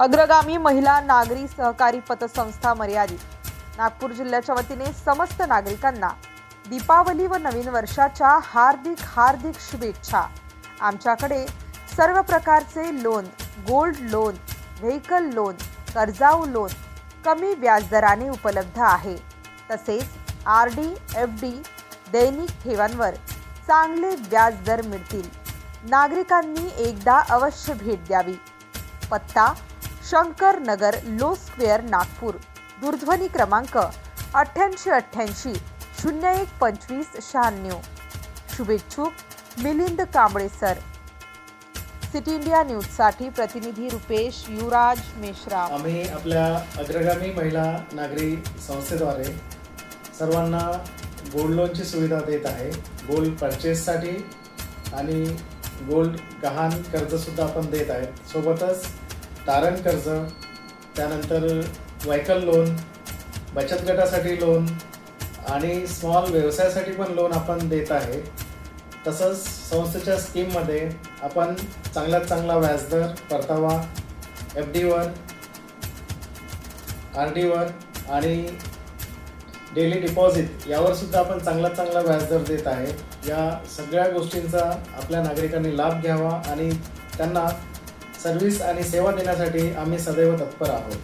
अग्रगामी महिला नागरी सहकारी पतसंस्था मर्यादित. नागपूर जिल्ह्याच्या वतीने समस्त नागरिकांना दीपावली व नवीन वर्षाच्या हार्दिक हार्दिक शुभेच्छा. आमच्याकडे सर्व प्रकारचे loan gold loan vehicle loan कर्जाऊ लोन कमी व्याजदराने उपलब्ध आहे. तसेच आर डी एफ डी दैनिक ठेवांवर चांगले व्याजदर मिळतील. नागरिकांनी एकदा अवश्य भेट द्यावी. पत्ता शंकर नगर लो स्क्वेअर नागपूर. दूरध्वनी क्रमांक अठ्ठ्याऐंशी अठ्ठ्याऐंशी शून्य एक पंचवीस शहाण्णव. शुभेच्छुक Milind Kamble sir. City India न्यूजसाठी प्रतिनिधी रुपेश युवराज मेश्राम. आम्ही आपल्या अग्रगामी महिला नागरी संस्थेद्वारे सर्वांना गोल्ड लोनची सुविधा देत आहे. गोल्ड परचेससाठी आणि गोल्ड गहाण कर्जसुद्धा आपण देत आहेत. सोबतच तारण कर्ज त्यानंतर व्हायकल लोन बचत गटासाठी लोन आणि स्मॉल व्यवसायासाठी पण लोन आपण देत आहे. तसंच संस्थेच्या स्कीममध्ये आपण चांगल्यात चांगला व्याजदर परतावा एफ डीवर आर डीवर आणि डेली डिपॉझिट यावर सुद्धा आपण चांगला चांगला व्याजदर देत आहे. या सगळ्या गोष्टींचा आपल्या नागरिकांनी लाभ घ्यावा आणि त्यांना सर्व्हिस आणि सेवा देण्यासाठी आम्ही सदैव तत्पर आहोत.